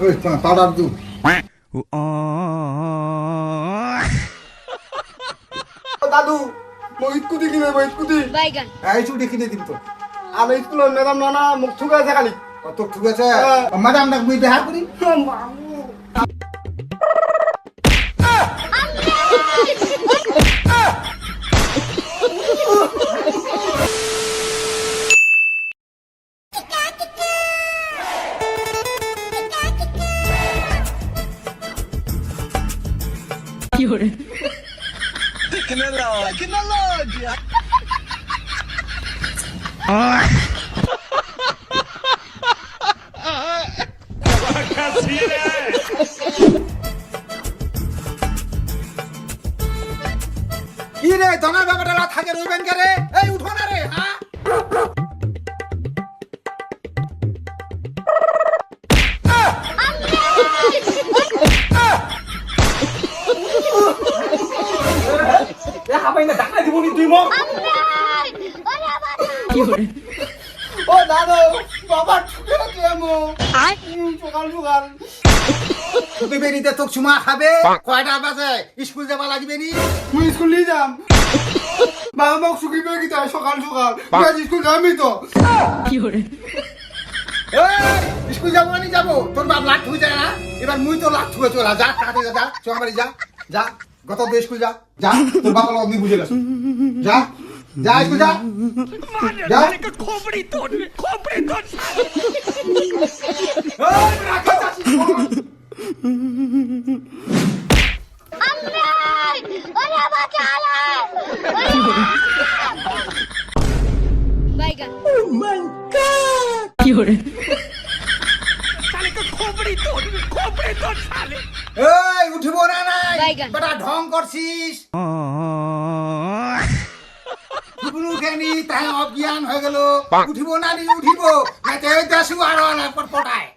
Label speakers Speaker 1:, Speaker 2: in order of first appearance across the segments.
Speaker 1: ওই পাউডার দু
Speaker 2: দাদু স্কুটি কিনে দেবো স্কুটি।
Speaker 3: বাইগান।
Speaker 1: এই ছুটি কিনে দিম তো।
Speaker 2: আর স্কুলের ম্যাডাম নানা মুখ ঠুকে আছে খালি।
Speaker 1: তোর ঠিক আছে? ম্যাডাম ডাক মুই বেহা করি কি রে ধনা ব্যাপারটা থাকে রইবেন কে রে। এই উঠো না রে।
Speaker 2: হাবাই না ডাকা দিব নি তুই মোক। ও দাদু বাবা সকাল সকাল
Speaker 1: তুই বেরিতে তোক চুমা খাবে। কয়টা বাজে? স্কুল যাবা লাগবে নি?
Speaker 2: মুই স্কুল নিয়ে যাম। বাবা মোক সুখী পেয়ে গেছে সকাল সকাল আজ স্কুল যাবি তো।
Speaker 1: এই, স্কুল যাব মানে যাব। তোর বাপ লাট হয়ে যায় না। এবার মুই তো লাট হয়ে চলা যা তাড়াতাড়ি যা, যা চমারি যা যা। গত দিয়ে স্কুল যা যা তোর বাবা আমি বুঝে গেছো। যা যা স্কুল যা। যা। এই, রাখো যাচ্ছি,
Speaker 3: বাইগান
Speaker 1: এই উঠিব না নাই? বেটা ঢং করছিস? শুকনো কেনি তাই অজ্ঞান হয়ে গেল। উঠিব না নি উঠিব। না তে দেশু আর না পটায়।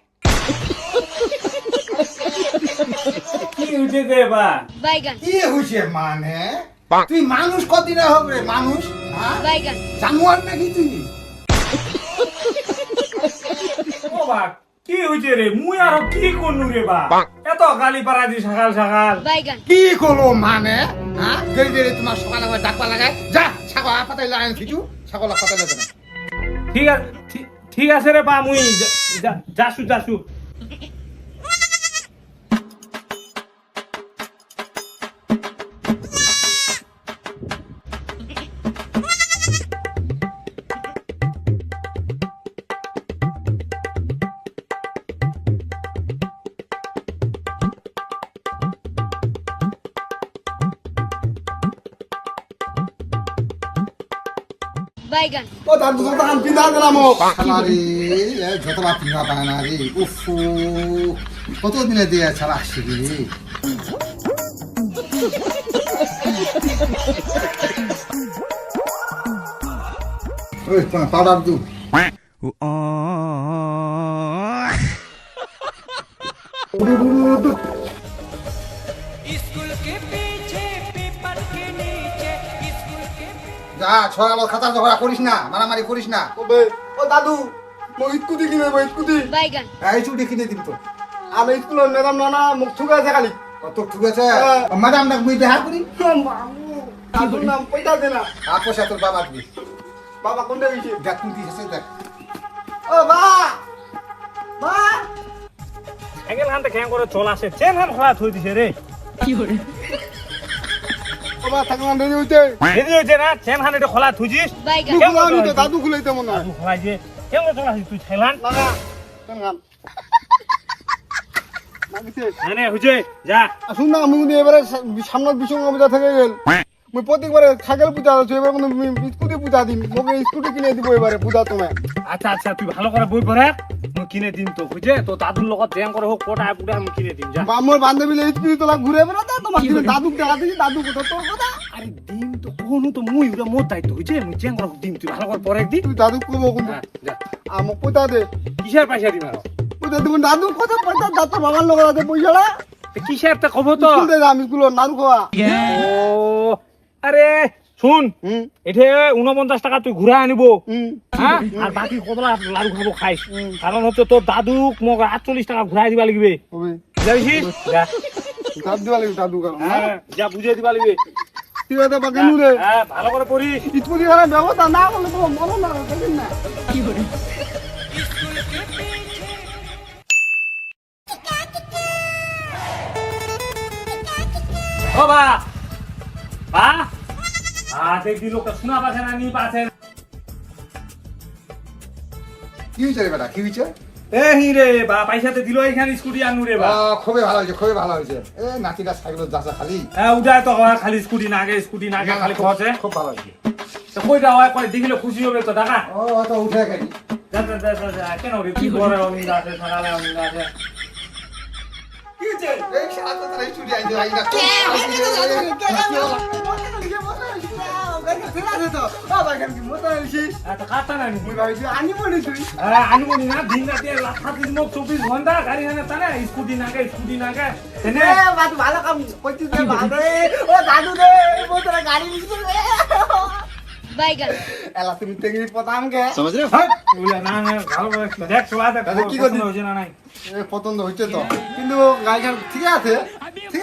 Speaker 4: কি উঠেছে
Speaker 3: বাইগান।
Speaker 1: কি হইছে মানে? তুই মানুষ কদিনে হবে? রে মানুষ? জানোয়ার নাকি তুই?
Speaker 4: ও বা কি হইছে রে? মুই আর কি করনু রে বা? এত গালি পারা দি সকাল সকাল
Speaker 1: কি করল মানে? হ্যাঁ দেরি দেরি তোমার সকাল আবার ডাকবা লাগায়। যা ছাগল পাতাই লাগাই কিছু ছাগল পাতাই লাগে
Speaker 4: ঠিক আছে ঠিক- ঠিক আছে রে বা মুই যাসু যাসু।
Speaker 3: বাইগান।
Speaker 2: ও দাদু কথা কান পিন্ধা দিলা মোক
Speaker 1: আরে যতটা পিঙা পায় না রে উফ কত দিনে দিয়ে ছাড়া আসছে রে? ওই পাউডার দু। যা ছয় আলো খাতা ঝগড়া করিস না মারামারি করিস না।
Speaker 2: ও বে দাদু মোক স্কুটি কিনে দেবো
Speaker 3: বাইগান।
Speaker 1: এই ছুটি কিনে দিম তো
Speaker 2: আমি স্কুলের ম্যাডাম নানা মুখ ঠুকে আছে খালি।
Speaker 1: কত ঠিক আছে ম্যাডাম ডাক মুই বেহা করি
Speaker 2: দাদুর নাম পয়সা দে না
Speaker 1: আর পয়সা তোর বাবা দিবি
Speaker 2: বাবা কোনটা গেছে?
Speaker 1: দেখ তুই দিস দেখ।
Speaker 2: ও বা। বা।
Speaker 4: সাইকেল হানতে খেং করে চলাছে চেন হান খোলা থই দিছে রে
Speaker 2: ও বা থাকলাম দেরি হইতে।
Speaker 4: দেরি হইছে না চেন হান এটা খোলা থুজিস।
Speaker 2: তুই খুলা দাদু খুলাইতে মনে হয়।
Speaker 4: তুই হইছে যা।
Speaker 2: শুন না আমি কিন্তু এবারে সামনের বিশ্বকর্মা পূজা থেকে গেল। মুই প্রত্যেকবারে পূজা আছো এবার কিন্তু স্কুটি পূজা দিম। মোকে স্কুটি কিনে দিব এবারে পূজা তোমায়।
Speaker 4: আচ্ছা আচ্ছা তুই ভালো করে বই পড়ে। মই কিনে দিম তো বুঝে তো দাদুর লগত জ্যাম করে হোক কোটা পুটা আমি কিনে দিম যা।
Speaker 2: বা মোর বান্ধবী স্কুটি তোলা ঘুরে বেড়াতে তোমার কিন্তু দাদুক দেখা দিছি দাদু কোথা তোর কথা।
Speaker 4: আরে দিম তো কোন তো মুই ওটা মোর দায়িত্ব হইছে মুই জ্যাম করে দিম তুই ভালো করে পরে দি।
Speaker 2: তুই দাদুক কবো
Speaker 4: হ্যাঁ, যা।
Speaker 2: আমাক পয়সা দে।
Speaker 4: কিসের পয়সা দিম আর
Speaker 2: দিব দাদু কথা পয়সা দাদু বাবার লোক আছে পয়সাটা
Speaker 4: কিসের তে কব তো?
Speaker 2: স্কুল দে আমি স্কুল নাড়ু খাওয়া
Speaker 4: ও আরে শুন। এঠে উনপঞ্চাশ টাকা তুই ঘুরে আনিব। হ্যাঁ? আর বাকি কতলা লাড়ু খাব খাইস কারণ হচ্ছে তোর দাদুক মোক আটচল্লিশ টাকা ঘুরাই দিবা লাগবে যা।
Speaker 2: দাদু দিবা লাগবে দাদু
Speaker 4: হ্যাঁ? যা বুঝিয়ে দিবা লাগবে
Speaker 2: ঠিক আছে বাকি নুরে
Speaker 4: হ্যাঁ ভালো করে পড়িস।
Speaker 2: স্কুটি ব্যবস্থা না করলে তো মনে না দেখেন না?
Speaker 4: ও বা। বা? আ দেখি লোকটা শোনা পাচ্ছে না নি পাচ্ছে
Speaker 1: কি হয়েছে রে বেটা কি হয়েছে
Speaker 4: এ হি রে বা পয়সাতে দিল এখানে স্কুটি আনু রে বা।
Speaker 1: খুবই ভালো হয়েছে খুবই ভালো হয়েছে এ নাতিটা সাইকেল যাচ্ছে খালি।
Speaker 4: হ্যাঁ উদায় তো হয় খালি স্কুটি নাগে স্কুটি নাগে খালি খোঁজে
Speaker 1: খুব ভালো হয়েছে
Speaker 4: তো কইটা হয় কই দেখিলে খুশি হবে তো টাকা।
Speaker 1: ও তো উঠে গেলি
Speaker 4: যা যা যা যা, যা কেন রে কি করে অনিন্দ আছে সকালে অনিন্দ আছে।
Speaker 1: কি হয়েছে এই শালা তো তোর এই চুরি আইতে আই না
Speaker 4: এত কাটা না নি
Speaker 2: আনি মনে তুই
Speaker 4: হ্যাঁ না দিন রাতে লাখা দিন মোক ঘণ্টা গাড়ি হানে তানে স্কুটি নাগে স্কুটি নাগে তেনে।
Speaker 2: ভালো কাম করছিস রে। ও দাদু রে ও তোরা গাড়ি মিশে রে
Speaker 3: বাইগান
Speaker 2: এলা তুমি তেগি পতাম গে।
Speaker 4: বলে না না ভালো দেখ চলা দেখ
Speaker 1: কি করছিস?
Speaker 4: না নাই।
Speaker 2: এ পছন্দ হচ্ছে তো। কিন্তু গাড়িখান ঠিক আছে।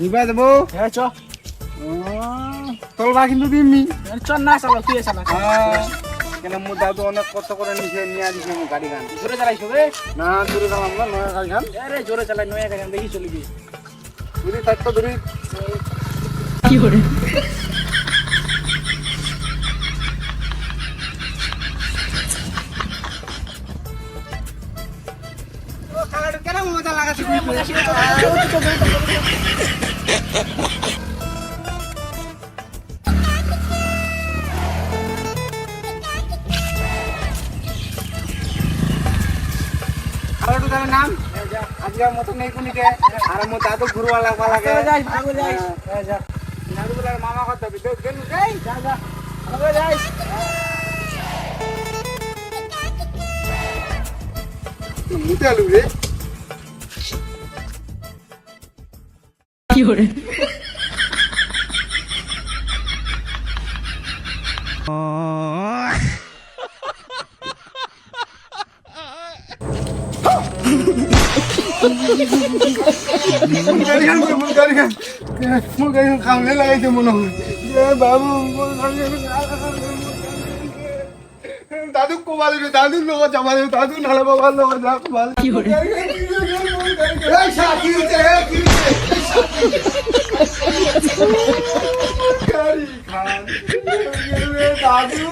Speaker 2: নিবা দেবো।
Speaker 5: হ্যাঁ চ।
Speaker 2: তোলবা কিন্তু দিমনি।
Speaker 5: চ না চালা তুই চালা?
Speaker 2: কেন মোর দাদু অনেক কষ্ট করে নিছে নিয়ে দিছে মোর গাড়ি গান।
Speaker 5: জোরে চালাইছো রে
Speaker 2: না জোরে চালাম না নয়া গাড়ি গান।
Speaker 5: আরে জোরে চালাই নয়া গাড়ি দেখি চলবি।
Speaker 2: দূরে থাকতো দূরে কেন নাম? আজকের মতো নেই কোনিকে আর মো দাদু ঘুরবা লাগবা লাগে
Speaker 5: যাই ভাগো যাই।
Speaker 2: যা। দাদু বলে মামা কথা দিতে গেলু যাই যা যা। ভাগো যাই। মুতে রে। কামলে লাগাইছে মনে হয় বাবু দাদু কোবালে রে দাদু লোক জামালে দাদু নালে বাবা লোক যা কোবালে। কি করে? খান দাদু